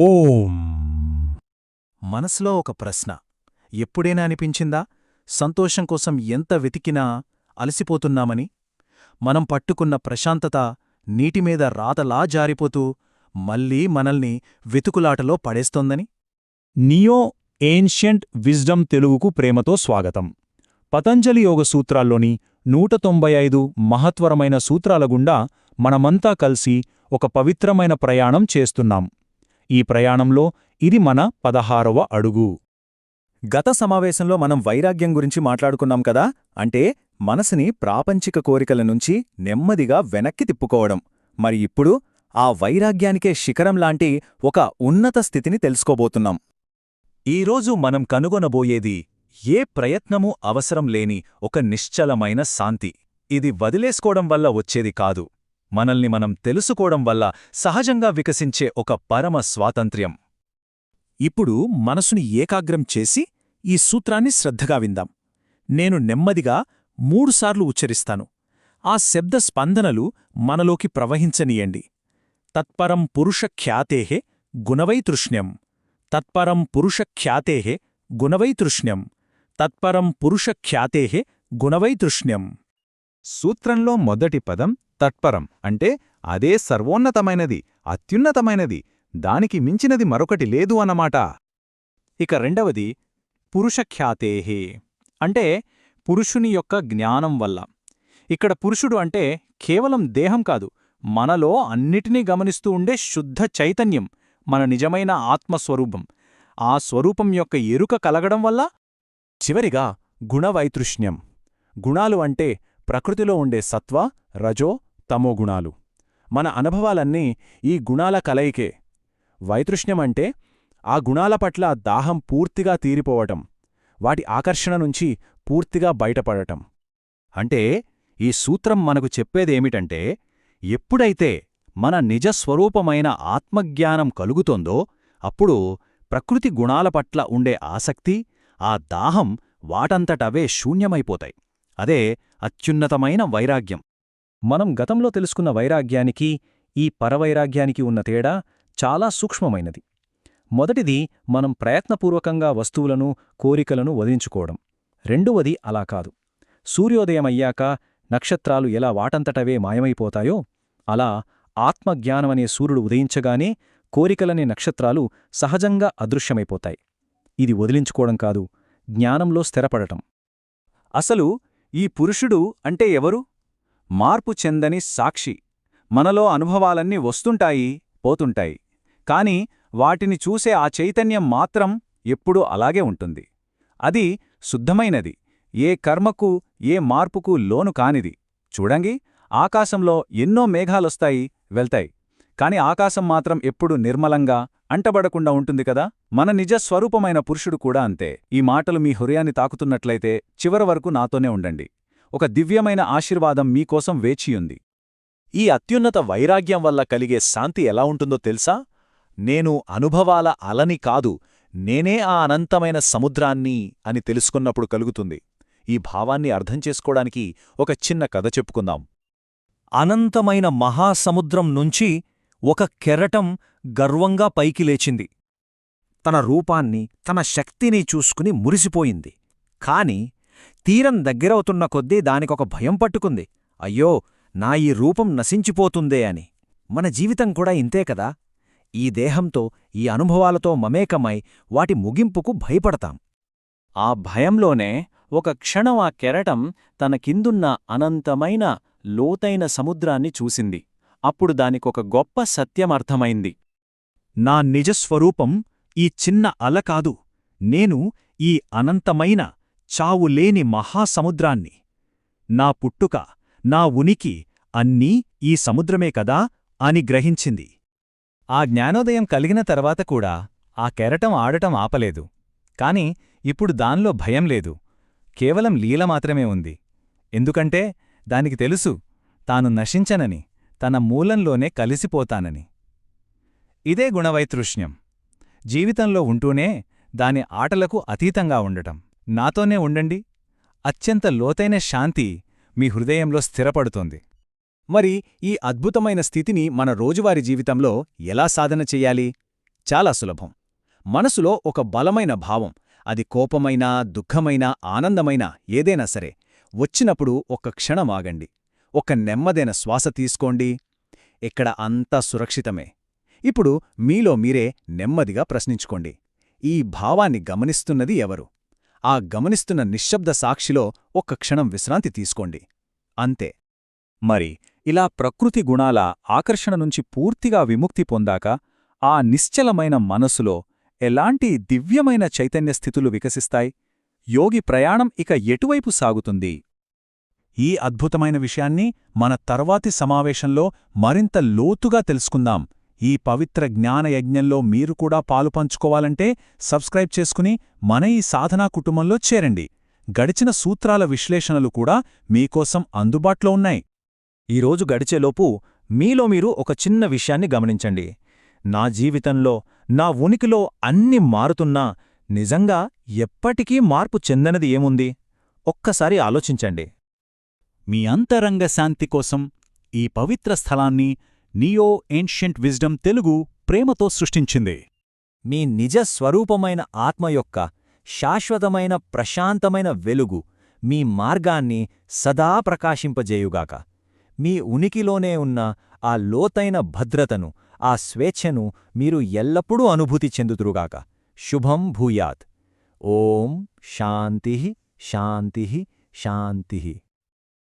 ఓం. మనసులో ఒక ప్రశ్న. ఎప్పుడైనా అనిపించిందా? సంతోషం కోసం ఎంత వెతికినా అలసిపోతున్నామని. మనం పట్టుకున్న ప్రశాంతత నీటిమీద రాతలా జారిపోతూ మళ్ళీ మనల్ని వెతుకులాటలో పడేస్తోందని. నియో ఏన్షియంట్ విజ్డమ్ తెలుగుకు ప్రేమతో స్వాగతం. పతంజలి యోగ సూత్రాల్లోని నూట తొంభై ఐదు మహత్వరమైన సూత్రాల గుండా మనమంతా కలిసి ఒక పవిత్రమైన ప్రయాణం చేస్తున్నాం. ఈ ప్రయాణంలో ఇది మన పదహారవ అడుగు. గత సమావేశంలో మనం వైరాగ్యం గురించి మాట్లాడుకున్నాం కదా అంటే మనసుని ప్రాపంచిక కోరికల నుంచి నెమ్మదిగా వెనక్కి తిప్పుకోవడం. మరి ఇప్పుడు ఆ వైరాగ్యానికే శిఖరం లాంటి ఒక ఉన్నత స్థితిని తెలుసుకోబోతున్నాం. ఈరోజు మనం కనుగొనబోయేది ఏ ప్రయత్నమూ అవసరం లేని ఒక నిశ్చలమైన శాంతి. ఇది వదిలేసుకోవడం వల్ల వచ్చేది కాదు. మనల్ని మనం తెలుసుకోవడం వల్ల సహజంగా వికసించే ఒక పరమ స్వాతంత్ర్యం. ఇప్పుడు మనసుని ఏకాగ్రం చేసి ఈ సూత్రాన్ని శ్రద్ధగా విందాం. నేను నెమ్మదిగా మూడుసార్లు ఉచ్చరిస్తాను. ఆ శబ్ద స్పందనలు మనలోకి ప్రవహించనీయండి. తత్పరం పురుష ఖ్యాతేహే గుణవైతృష్ణ్యం తత్పరం పురుష ఖ్యాతేహే గుణవైతృష్ణ్యం తత్పరం పురుష ఖ్యాతేహే గుణవైతృష్ణ్యం సూత్రంలో మొదటి పదం తత్పరం అంటే అదే సర్వోన్నతమైనది అత్యున్నతమైనది దానికి మించినది మరొకటి లేదు అన్నమాట. ఇక రెండవది పురుషఖ్యాతేహే అంటే పురుషుని యొక్క జ్ఞానం వల్ల. ఇక్కడ పురుషుడు అంటే కేవలం దేహం కాదు మనలో అన్నిటినీ గమనిస్తూ ఉండే శుద్ధ చైతన్యం మన నిజమైన ఆత్మస్వరూపం. ఆ స్వరూపం యొక్క ఎరుక కలగడం వల్ల చివరిగా గుణవైతృష్ణ్యం. గుణాలు అంటే ప్రకృతిలో ఉండే సత్వ రజో తమో గుణాలు. మన అనుభవాలన్నీ ఈ గుణాల కలయికే. వైతృష్ణ్యమంటే ఆ గుణాల పట్ల దాహం పూర్తిగా తీరిపోవటం వాటి ఆకర్షణ నుంచి పూర్తిగా బయటపడటం. అంటే ఈ సూత్రం మనకు చెప్పేదేమిటంటే ఎప్పుడైతే మన నిజస్వరూపమైన ఆత్మజ్ఞానం కలుగుతోందో అప్పుడు ప్రకృతి గుణాల పట్ల ఉండే ఆసక్తి ఆ దాహం వాటంతటవే శూన్యమైపోతాయి. అదే అత్యున్నతమైన వైరాగ్యం. మనం గతంలో తెలుసుకున్న వైరాగ్యానికి ఈ పరవైరాగ్యానికి ఉన్న తేడా చాలా సూక్ష్మమైనది. మొదటిది మనం ప్రయత్నపూర్వకంగా వస్తువులను కోరికలను వదిలించుకోవడం. రెండవది అలా కాదు. సూర్యోదయమయ్యాక నక్షత్రాలు ఎలా వాటంతటవే మాయమైపోతాయో అలా ఆత్మజ్ఞానమనే సూర్యుడు ఉదయించగానే కోరికలనే నక్షత్రాలు సహజంగా అదృశ్యమైపోతాయి. ఇది వదిలించుకోవడం కాదు జ్ఞానంలో స్థిరపడటం. అసలు ఈ పురుషుడు అంటే ఎవరు? మార్పు చెందని సాక్షి. మనలో అనుభవాలన్నీ వస్తుంటాయి పోతుంటాయి. కాని వాటిని చూసే ఆ చైతన్యం మాత్రం ఎప్పుడూ అలాగే ఉంటుంది. అది శుద్ధమైనది. ఏ కర్మకు ఏ మార్పుకు లోను కానిది. చూడంగి ఆకాశంలో ఎన్నో మేఘాలొస్తాయి వెళ్తాయి. కాని ఆకాశం మాత్రం ఎప్పుడు నిర్మలంగా అంటబడకుండా ఉంటుంది కదా? మన నిజ స్వరూపమైన పురుషుడు కూడా అంతే. ఈ మాటలు మీ హృదయాన్ని తాకుతున్నట్లయితే చివరి వరకు నాతోనే ఉండండి. ఒక దివ్యమైన ఆశీర్వాదం మీకోసం వేచియుంది ఈ అత్యున్నత వైరాగ్యం వల్ల కలిగే శాంతి ఎలా ఉంటుందో తెలుసా? నేను అనుభవాల అలని కాదు నేనే ఆ అనంతమైన సముద్రాన్ని అని తెలుసుకున్నప్పుడు కలుగుతుంది. ఈ భావాన్ని అర్థం చేసుకోవడానికి ఒక చిన్న కథ చెప్పుకుందాం. అనంతమైన మహాసముద్రం నుంచి ఒక కెరటం గర్వంగా పైకి లేచింది. తన రూపాన్ని తన శక్తిని చూసుకుని మురిసిపోయింది. కాని తీరం దగ్గరవుతున్న కొద్దీ దానికొక భయం పట్టుకుంది. అయ్యో నా ఈ రూపం నశించిపోతుందే అని. మన జీవితం కూడా ఇంతే కదా? ఈ దేహంతో ఈ అనుభవాలతో మమేకమై వాటి ముగింపుకు భయపడతాం. ఆ భయంలోనే ఒక క్షణం ఆ కెరటం తన కిందున్న అనంతమైన లోతైన సముద్రాన్ని చూసింది. అప్పుడు దానికొక గొప్ప సత్యమర్థమైంది. నా నిజస్వరూపం ఈ చిన్న అల కాదు. నేను ఈ అనంతమైన చావులేని మహాసముద్రాన్ని. నా పుట్టుక నా ఉనికి అన్నీ ఈ సముద్రమే కదా అని గ్రహించింది. ఆ జ్ఞానోదయం కలిగిన తర్వాత కూడా ఆ కెరటం ఆడటం ఆపలేదు. కాని ఇప్పుడు దానిలో భయం లేదు. కేవలం లీల మాత్రమే ఉంది. ఎందుకంటే దానికి తెలుసు తాను నశించనని. తన మూలంలోనే కలిసిపోతానని. ఇదే గుణవైతృష్ణ్యం. జీవితంలో ఉంటూనే దాని ఆటలకు అతీతంగా ఉండటం. నాతోనే ఉండండి. అత్యంత లోతైన శాంతి మీ హృదయంలో స్థిరపడుతోంది. మరి ఈ అద్భుతమైన స్థితిని మన రోజువారీ జీవితంలో ఎలా సాధన చెయ్యాలి చాలా సులభం. మనసులో ఒక బలమైన భావం అది కోపమైనా దుఃఖమైనా ఆనందమైనా ఏదైనా సరే వచ్చినప్పుడు ఒక్క క్షణం ఆగండి. ఒక నెమ్మదైన శ్వాస తీసుకోండి. ఇక్కడ అంతా సురక్షితమే. ఇప్పుడు మీలో మీరే నెమ్మదిగా ప్రశ్నించుకోండి. ఈ భావాన్ని గమనిస్తున్నది ఎవరు? ఆ గమనిస్తున్న నిశ్శబ్ద సాక్షిలో ఒక్క క్షణం విశ్రాంతి తీసుకోండి. అంతే. మరి ఇలా ప్రకృతి గుణాల ఆకర్షణ నుంచి పూర్తిగా విముక్తి పొందాక ఆ నిశ్చలమైన మనసులో ఎలాంటి దివ్యమైన చైతన్య స్థితులు వికసిస్తాయి? యోగి ప్రయాణం ఇక ఎటువైపు సాగుతుంది? ఈ అద్భుతమైన విషయాన్ని మన తర్వాతి సమావేశంలో మరింత లోతుగా తెలుసుకుందాం. ఈ పవిత్ర జ్ఞానయజ్ఞంలో మీరు కూడా పాలు పంచుకోవాలంటే సబ్స్క్రైబ్ చేసుకుని మన ఈ సాధనా కుటుంబంలో చేరండి. గడిచిన సూత్రాల విశ్లేషణలు కూడా మీకోసం అందుబాట్లో ఉన్నాయి. ఈరోజు గడిచేలోపు మీలో మీరు ఒక చిన్న విషయాన్ని గమనించండి. నా జీవితంలో నా ఉనికిలో అన్ని మారుతున్నా నిజంగా ఎప్పటికీ మార్పు చెందనది ఏముంది? ఒక్కసారి ఆలోచించండి. మీ అంతరంగ శాంతి కోసం ఈ పవిత్ర స్థలాన్ని నియో ఏన్షియంట్ విజ్డమ్ తెలుగు ప్రేమతో సృష్టించింది. మీ నిజ స్వరూపమైన ఆత్మ యొక్క శాశ్వతమైన ప్రశాంతమైన వెలుగు మీ మార్గాన్ని సదా ప్రకాశింపజేయుగాక. మీ ఉనికిలోనే ఉన్న ఆ లోతైన భద్రతను ఆ స్వేచ్ఛను మీరు ఎల్లప్పుడూ అనుభూతి చెందుతురుగాక. శుభం భూయాత్. ఓం శాంతి శాంతి శాంతి.